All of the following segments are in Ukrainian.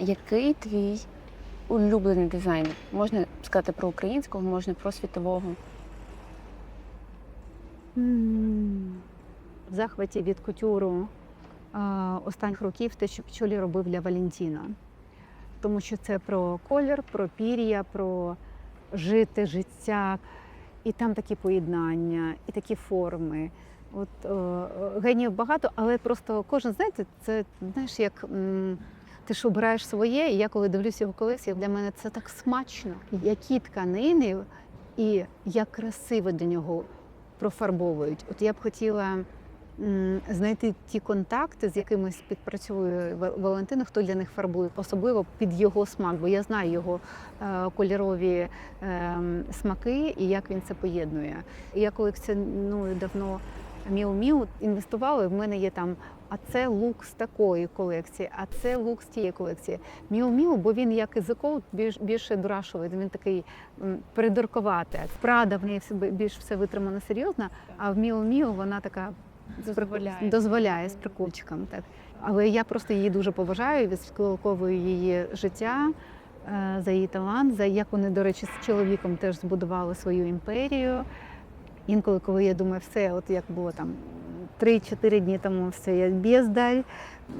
Який твій улюблений дизайнер? Можна сказати про українського, можна про світового. В захваті від кутюру останніх років те, що Пчолі робив для Валентіна. Тому що це про колір, про пір'я, про жити життя. І там такі поєднання, і такі форми. От е, геніїв багато, але просто кожен, знаєте, це знаєш, як м, ти ж обираєш своє, і я коли дивлюся його колекцію, для мене це так смачно. Які тканини і як красиво до нього профарбовують. От я б хотіла знайти ті контакти, з якими співпрацює Ва- Валентин, хто для них фарбує, особливо під його смак, бо я знаю його е, кольорові е, смаки і як він це поєднує. Я колекціоную давно Міу-Міу, інвестувала, і в мене є там. А це лук з такої колекції, а це лук з тієї колекції. Міу-Міу, бо він як ізиков більш більше дурашовий, він такий м, придуркуватий. Прада в неї все більш все витримано серйозно, а в Міу-Міу вона така Дозволяє. дозволяє з прикольчиком. Так. Але я просто її дуже поважаю, відслідковую її життя. е, За її талант, за як вони, до речі, з чоловіком теж збудували свою імперію. Інколи, коли я думаю, все, от як було там 3-4 дні тому, все я бездаль,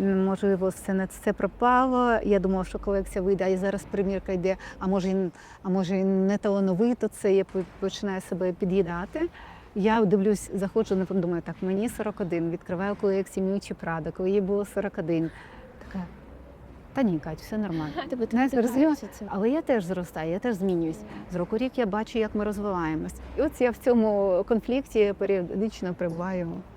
можливо, все на це пропало. Я думала, що колекція вийде, а і зараз примірка йде, а може, а може не талановито це, я починаю себе під'їдати. Я дивлюсь, заходжу, не думаю, так, мені 41, відкриваю колекцію Мючі Прада, коли їй було 41. Така, та ні, Кать, все нормально. Тебе не розвивається. Але я теж зростаю, я теж змінююсь. З року рік я бачу, як ми розвиваємось. І от я в цьому конфлікті періодично перебуваю.